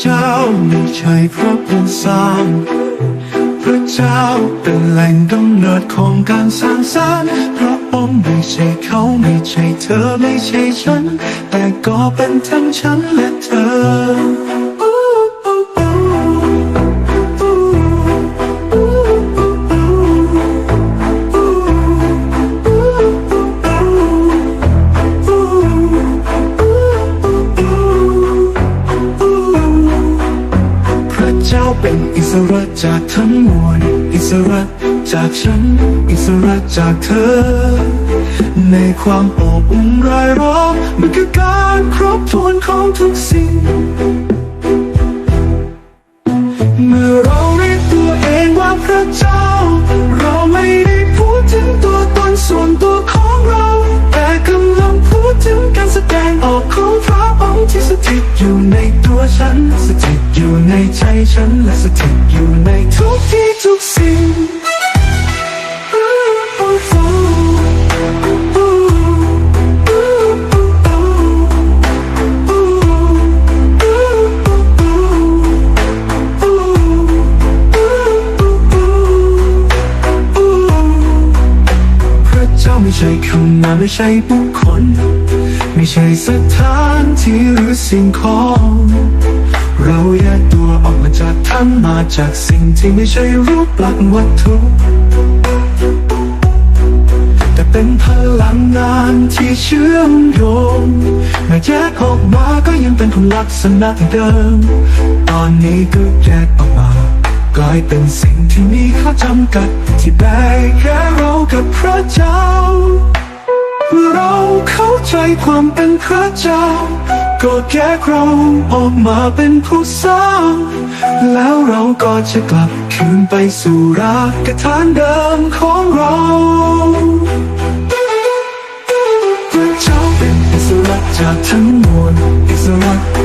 เจ้าไม่ใช่เพราะผู้สร้างพระเจ้าเป็นแหล่งกำเนิดของการสร้างสรรค์พระองค์ไม่ใช่เขาไม่ใช่เธอไม่ใช่ฉัน แต่ก็เป็นทั้งฉันและเธอ ระจากฉัน อิสระจากเธอ ในความอบอุ่นรายล้อมมันคือการครบถ้วนของทุกสิ่ง เมื่อเราเรียกตัวเองว่าพระเจ้า เราไม่ได้พูดถึงตัวตนส่วนตัวของเรา แต่กำลังพูดถึงการแสดงออกของพระองค์ที่สถิตอยู่ใน ใจฉันและสถิตอยู่ในทุกที่ทุกสิ่งพระเจ้าไม่ใช่คำนามไม่ใช่บุคคล ไม่ใช่สถานที่หรือสิ่งของ เราแยกตัวออกมา จากท่านมาจากสิ่งที่ไม่ใช่รูปลักษณ์วัตถุ แต่เป็นพลังงานที่เชื่อมโยงเมื่อแยกออกมาก็ยังเป็นคุณลักษณะเดิม ตอนนี้ก็แยกออกมากลายเป็นสิ่งที่มีข้อจำกัด ที่แบ่งแค่เรากับพระเจ้า เราเข้าใจความเป็นพระเจ้า ก็แค่เราออกมาเป็นผู้สร้าง แล้วเราก็จะกลับคืนไปสู่รากฐานเดิมของเราพระเจ้าเป็นอิสระจากทั้งมวลอิสระ